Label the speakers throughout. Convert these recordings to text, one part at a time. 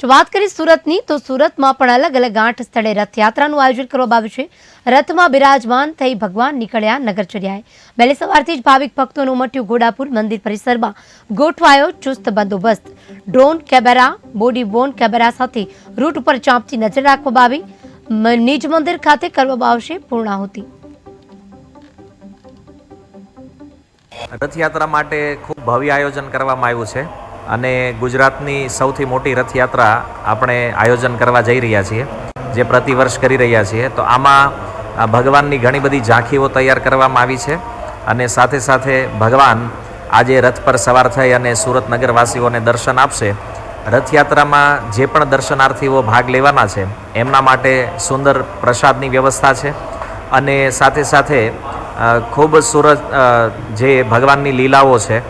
Speaker 1: જો વાત કરીએ સુરતની, તો સુરતમાં પણ અલગ અલગ આઠ સ્થળે રથયાત્રાનું આયોજન કરવામાં આવ્યું છે. રથમાં બિરાજમાન થઈ ભગવાન નીકળ્યા નગરચર્યાએ. વહેલી સવારથી જ ભાવિક ભક્તોનું ઉમટ્યું ગોડાપુર મંદિર પરિસરમાં. ગોઠવાયો ચુસ્ત બંદોબસ્ત. Drone camera, body worn camera સાથે રૂટ ઉપર ચાંપતી નજર રાખવામાં આવી. નિજ મંદિર ખાતે કરવામાં આવશે પૂર્ણાહુતિ.
Speaker 2: રથયાત્રા માટે ખૂબ ભવ્ય આયોજન કરવામાં આવ્યું છે. અને ગુજરાતની સૌથી મોટી રથયાત્રા આપણે આયોજન કરવા જઈ રહ્યા છીએ, જે પ્રતિવર્ષ કરી રહ્યા છીએ. તો આમાં ભગવાનની ઘણી બધી ઝાંખીઓ તૈયાર કરવામાં આવી છે અને સાથે સાથે ભગવાન આજે રથ પર સવાર થઈ અને સુરત નગરવાસીઓને દર્શન આપશે. રથયાત્રામાં જે પણ દર્શનાર્થીઓ ભાગ લેવાના છે, એમના માટે સુંદર પ્રસાદની વ્યવસ્થા છે અને સાથે સાથે ખૂબ સુરત જે ભગવાનની લીલાઓ છે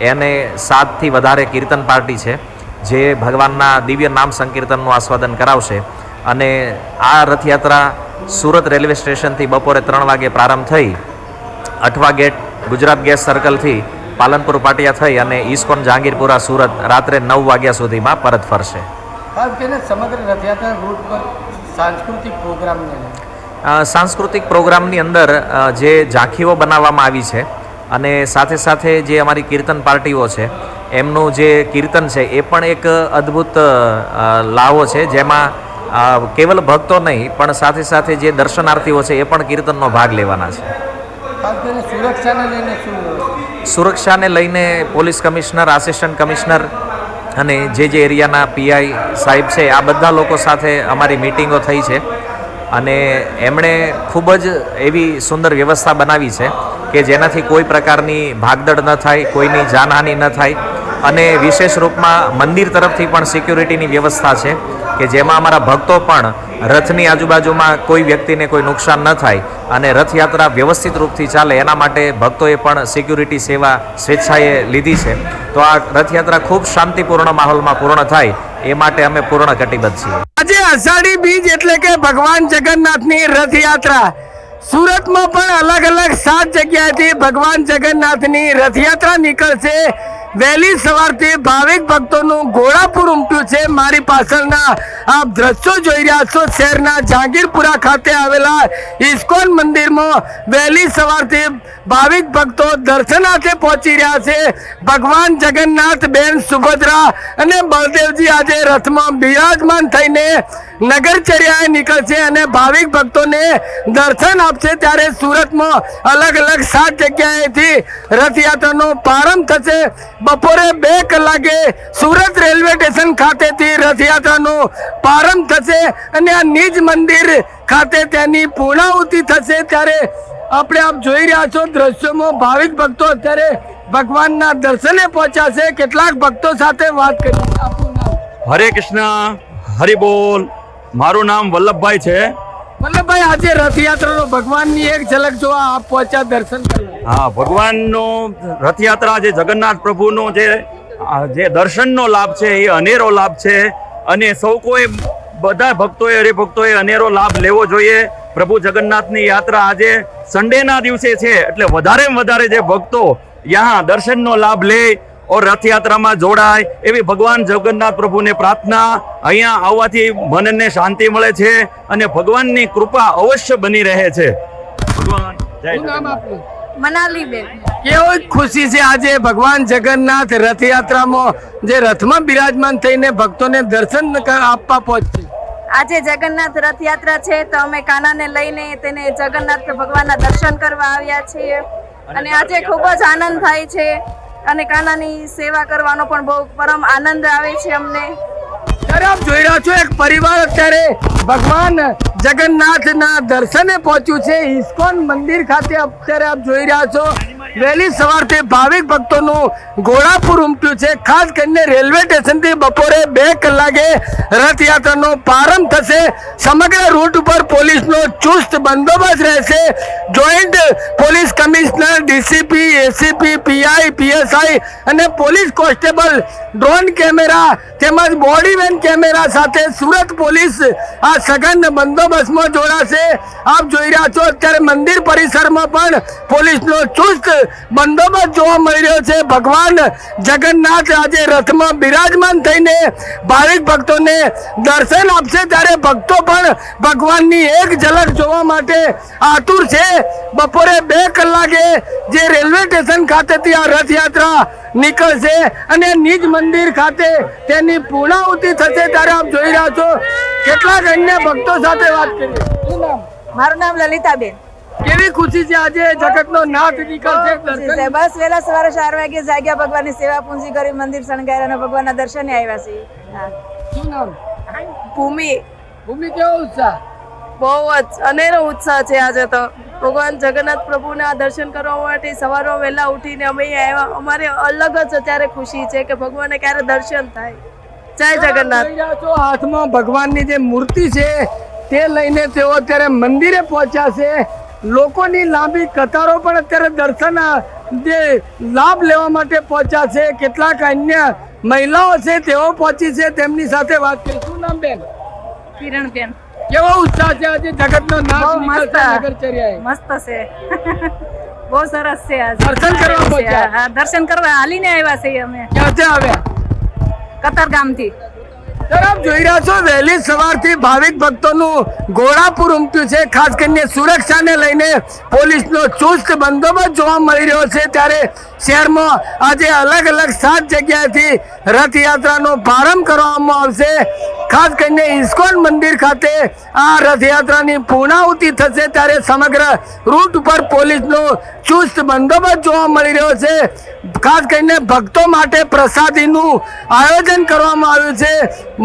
Speaker 2: એને સાતથી વધારે કીર્તન પાર્ટી છે જે ભગવાનના દિવ્ય નામ સંકીર્તનનું આસ્વાદન કરાવશે. અને આ રથયાત્રા સુરત રેલવે સ્ટેશનથી બપોરે ત્રણ વાગે પ્રારંભ થઈ અઠવા ગેટ ગુજરાત ગેસ સર્કલથી પાલનપુર પાટિયા થઈ અને ઇસ્કોન જહાંગીરપુરા સુરત રાત્રે નવ વાગ્યા સુધીમાં પરત ફરશે.
Speaker 3: સમગ્ર રથયાત્રા રૂટ પર સાંસ્કૃતિક પ્રોગ્રામને
Speaker 2: સાંસ્કૃતિક પ્રોગ્રામની અંદર જે ઝાંખીઓ બનાવવામાં આવી છે અને સાથે સાથે જે અમારી કીર્તન પાર્ટીઓ છે એમનું જે કીર્તન છે એ પણ એક અદ્ભુત લાવો છે જેમાં કેવલ ભક્તો નહીં પણ સાથે સાથે જે દર્શનાર્થીઓ છે એ પણ કીર્તનનો ભાગ લેવાના છે.
Speaker 3: સુરક્ષાને લઈને
Speaker 2: પોલીસ કમિશનર આસિસ્ટન્ટ કમિશનર અને જે જે એરિયાના પીઆઈ સાહેબ છે આ બધા લોકો સાથે અમારી મિટિંગો થઈ છે. અને એમણે ખૂબ જ એવી સુંદર વ્યવસ્થા બનાવી છે. કે જેનાથી કોઈ પ્રકારની ભાગદડ ન થાય, કોઈની જાનહાનિ ન થાય. અને વિશેષ રૂપમાં મંદિર તરફથી પણ સિક્યુરિટીની વ્યવસ્થા છે કે જેમાં અમારા ભક્તો પણ રથની આજુબાજુમાં કોઈ વ્યક્તિને કોઈ નુકસાન ન થાય અને રથયાત્રા વ્યવસ્થિત રૂપથી ચાલે. એના માટે ભક્તોએ પણ સિક્યુરિટી સેવા સ્વેચ્છાએ લીધી છે. તો આ રથયાત્રા ખૂબ શાંતિપૂર્ણ માહોલમાં પૂર્ણ થાય એ માટે અમે પૂર્ણ કટિબદ્ધ છીએ.
Speaker 3: આજે અષાઢી બીજ એટલે કે ભગવાન જગન્નાથની રથયાત્રા. સુરતમાં પણ અલગ અલગ સાત જગ્યાએથી ભગવાન જગન્નાથની રથયાત્રા નીકળશે. વહેલી સવારથી ભાવિક ભક્તોનું ઘોડાપુર ઉમટ્યું છે. મારી પાછળના આપ દ્રશ્યો જોઈ રહ્યા છો. શહેરના જાગીરપુરા ખાતે આવેલા ઇસ્કોન મંદિરમાં વહેલી સવારથી ભાવિક ભક્તો દર્શનાર્થે પહોંચી રહ્યા છે. ભગવાન જગન્નાથ બેન સુભદ્રા અને બળદેવજી આજે રથમાં બિરાજમાન થઈને નગરચર્યાએ નીકળશે અને ભાવિક ભક્તોને દર્શન આપશે ત્યારે સુરતમાં અલગ અલગ સાત જગ્યાએથી રથયાત્રાનો પ્રારંભ થશે. બપોરે બે કલાકે સુરત રેલવે સ્ટેશન ખાતેથી રથયાત્રાનો પ્રારંભ થશે અને આ નિજ મંદિર ખાતે તેની પૂર્ણાહુતિ થશે ત્યારે આપણે આપ જોઈ રહ્યા છો દ્રશ્યોમાં ભાવિક ભક્તો અત્યારે ભગવાનના દર્શને પહોંચ્યા છે. કેટલાક ભક્તો સાથે વાત કરી.
Speaker 4: હરે કૃષ્ણ, હરિ બોલ. મારું નામ વલ્લભભાઈ છે.
Speaker 3: વલ્લભભાઈ આજે રથયાત્રાનો ભગવાનની એક ઝલક જોવા આપ પહોંચ્યા દર્શન
Speaker 4: હા ભગવાનનો રથયાત્રા જે જગન્નાથ પ્રભુનો જે જે દર્શનનો લાભ છે એ અનેરો લાભ છે. અને સૌ કોઈ બધા ભક્તોએ હરિભક્તોએ અનેરો લાભ લેવો જોઈએ. પ્રભુ જગન્નાથની યાત્રા આજે સન્ડેના દિવસે છે. એટલે વધારેમાં વધારે જે ભક્તો યહાં દર્શનનો લાભ લે ઓર રથયાત્રામાં જોડાય એવી ભગવાન જગન્નાથ પ્રભુને પ્રાર્થના. અહીંયા આવવાથી મનને શાંતિ મળે છે અને ભગવાનની કૃપા અવશ્ય બની રહે છે. ભગવાન.
Speaker 5: મનાલીબેન.
Speaker 3: કેવો ખુશી છે આજે ભગવાન જગન્નાથ રથયાત્રામાં જે રથમાં બિરાજમાન થઈને ભક્તોને દર્શન આપવા પહોંચશે
Speaker 5: આજે જગન્નાથ રથયાત્રા છે તો અમે કાનાને લઈને તેને જગન્નાથ ભગવાનના દર્શન કરવા આવ્યા છીએ. અને આજે ખૂબ જ આનંદ થાય છે. અને કાનાની સેવા કરવાનો પણ બહુ પરમ આનંદ આવે છે અમને.
Speaker 3: આપ જોઈ રહ્યા છો એક પરિવાર અત્યારે ભગવાન જગન્નાથના દર્શને પહોંચ્યું છે. ઇસ્કોન મંદિર ખાતે અત્યારે આપ જોઈ રહ્યા છો. વહેલી સવારથી ભાવિક ભક્તોનું ઘોડાપુર ઉમટ્યું છે. ખાસ કરીને રેલવે સ્ટેશનથી બપોરે બે કલાકે રથયાત્રાનો પ્રારંભ થશે. સમગ્ર રૂટ ઉપર પોલીસનો ચુસ્ત બંદોબસ્ત રહેશે. Joint police commissioner, DCP, ACP, PI, PSI અને પોલીસ કોન્સ્ટેબલ, ડ્રોન કેમેરા તેમજ બોડી વેન કેમેરા સાથે સુરત પોલીસ આ સઘન બંદોબસ્તમાં જોડાશે. આપ જોઈ રહ્યા છો, અત્યારે મંદિર પરિસરમાં પણ પોલીસનો ચુસ્ત બંદોબસ્ત જોવા મળી રહ્યો છે. ભગવાન જગન્નાથ આજે રથમાં બિરાજમાન થઈને ભાવિક ભક્તોને દર્શન આપશે. ત્યારે ભક્તો પણ ભગવાનની એક ઝલક જોવા માટે આતુર છે. બપોરે બે કલાકે જે રેલવે સ્ટેશન ખાતેથી આ રથયાત્રા નીકળશે અને નિજ મંદિર ખાતે તેની પૂર્ણાહુતિ થશે. ત્યારે આપ જોઈ રહ્યા છો. કેટલાક અન્ય ભક્તો સાથે વાત કરી
Speaker 6: મારું નામ લલિતાબેન.
Speaker 3: કેવી ખુશી છે આજે જગતનો નાથ નીકળશે દર્શન
Speaker 6: બસ વેલા સવારે ચાર વાગે જાગ્યા ભગવાનની સેવા પૂંજી કરી મંદિર શણગાર્યા અને ભગવાનના દર્શને આવ્યા છીએ.
Speaker 3: શું નામ?
Speaker 5: ભૂમિ.
Speaker 3: ભૂમિ કેવો ઉત્સાહ?
Speaker 5: બહુ જ અનેરો ઉત્સાહ છે આજે તો. ભગવાન જગન્નાથ પ્રભુના દર્શન કરવા માટે સવારમાં વહેલા ઉઠીને અમે આવ્યા. અમારે અલગ જ અત્યારે ખુશી છે કે ભગવાનને ક્યારે દર્શન થાય. જય જગન્નાથ.
Speaker 3: હાથમાં ભગવાનની જે મૂર્તિ છે તે લઈને તેઓ અત્યારે મંદિરે પહોંચ્યા છે. લોકોની લાંબી કતારો પણ અત્યારે દર્શન જે લાભ લેવા માટે પહોંચ્યા છે કેટલાક અન્ય મહિલાઓ છે તેઓ પહોંચી છે તેમની સાથે વાત કરી શું નામ બેન?
Speaker 6: કિરણબેન.
Speaker 3: કેવો ઉત્સાહ છે આજે જગતનો નાથ
Speaker 6: બહુ મસ્ત. મસ્ત છે. બહુ સરસ છે
Speaker 3: દર્શન કરવા પહોંચ્યા?
Speaker 6: દર્શન કરવા હાલીને આવ્યા છે અમે.
Speaker 3: ક્યાંથી આવ્યા
Speaker 6: કતારગામથી.
Speaker 3: સર જોઈ રહ્યા છો, વહેલી સવારથી ભાવિક ભક્તોનું ઘોડાપુર ઉમટ્યું છે. ખાસ કરીને સુરક્ષાને લઈને પોલીસનો ચુસ્ત બંદોબસ્ત જોવા મળી રહ્યો છે. ત્યારે શહેરમાં આજે અલગ અલગ સાત જગ્યાએથી રથયાત્રાનો પ્રારંભ કરવામાં આવશે. ખાસ કરીને ઇસ્કોન મંદિર ખાતે આ રથયાત્રાની પૂર્ણાહુતિ થશે ત્યારે સમગ્ર રૂટ ઉપર પોલીસનો ચુસ્ત બંદોબસ્ત જોવા મળી રહ્યો છે. ખાસ કરીને ભક્તો માટે પ્રસાદીનું આયોજન કરવામાં આવ્યું છે.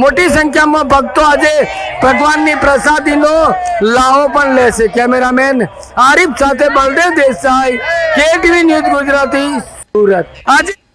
Speaker 3: મોટી સંખ્યામાં ભક્તો આજે ભગવાનની પ્રસાદીનો લાહો પણ લેશે કેમેરામેન આરિફ સાથે બળદેવ દેસાઈ, કેટીવી ન્યૂઝ ગુજરાતી, સુરત. આજે